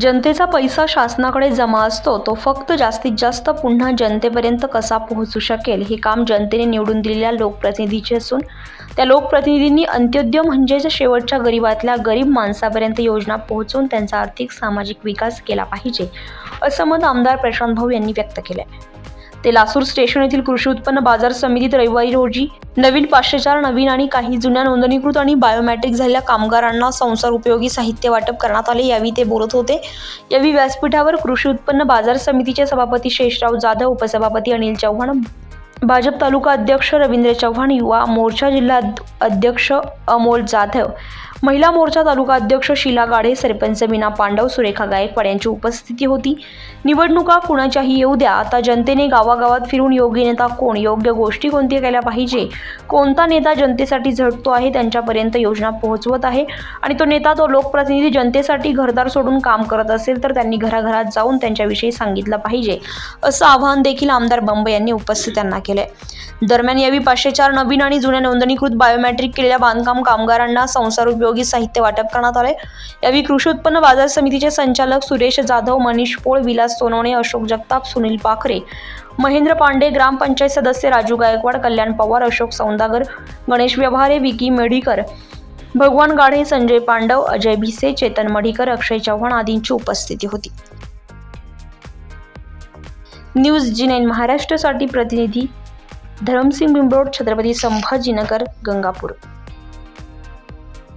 जनतेचा पैसा शासनाकडे जमा असतो तो फक्त जास्तीत जास्त पुन्हा जनतेपर्यंत कसा पोहोचू शकेल? हे काम जनतेने निवडून दिलेल्या लोकप्रतिनिधीचे असून त्या लोकप्रतिनिधींनी अंत्योदय म्हणजेच शेवटच्या गरिबातल्या गरीब माणसापर्यंत योजना पोहोचवून त्यांचा आर्थिक सामाजिक विकास केला पाहिजे असं मत आमदार प्रशांत भाऊ यांनी व्यक्त केलं आहे ते लासूर स्टेशन येथील कृषी उत्पन्न बाजार समितीत रविवारी रोजी नवीन पाचशे चार नवीन आणि काही जुन्या नोंदणीकृत आणि बायोमॅट्रिक झालेल्या कामगारांना संसार उपयोगी साहित्य वाटप करण्यात आले यावेळी ते बोलत होते. यावेळी व्यासपीठावर कृषी उत्पन्न बाजार समितीचे सभापती शेषराव जाधव उपसभापती अनिल चव्हाण भाजप तालुका अध्यक्ष रवींद्र चव्हाण युवा मोर्चा जिल्हा अध्यक्ष अमोल जाधव महिला मोर्चा तालुका अध्यक्ष शीला गाडे सरपंच मीना पांडव सुरेखा गायकवाड यांची उपस्थिती होती. निवडणुका कुणाच्याही येऊ द्या आता जनतेने गावागावात फिरून योग्य नेता कोण? योग्य गोष्टी कोणत्या केल्या पाहिजे? कोणता नेता जनतेसाठी झटतो आहे त्यांच्यापर्यंत योजना पोहोचवत आहे? आणि तो नेता तो लोकप्रतिनिधी जनतेसाठी घरदार सोडून काम करत असेल तर त्यांनी घराघरात जाऊन त्यांच्याविषयी सांगितलं पाहिजे असं आवाहन देखील आमदार बंब यांनी उपस्थितांना केलंय. दरम्यान यावेळी पाचशे चार नवीन आणि जुन्या नोंदणीकृत बायोमॅट्रिक केलेल्या बांधकाम कामगारांना संसार उपयोग उपयोगी साहित्य वाटप करण्यात आले यावेळी कृषी उत्पन्न बाजार समितीचे संचालक सुरेश जाधव मनीष पोळ विलास सोनवणे अशोक जगताप सुनील पाखरे महेंद्र पांडे ग्रामपंचायत सदस्य राजू गायकवाड कल्याण पवार अशोक सौंदागर गणेश व्यवहारे विकी मेढीकर भगवान गाढे संजय पांडव अजय भिसे चेतन मढीकर अक्षय चव्हाण आदींची उपस्थिती होती. न्यूज जी नाईन महाराष्ट्रासाठी प्रतिनिधी धरमसिंग बिंबरोड छत्रपती संभाजीनगर गंगापूर.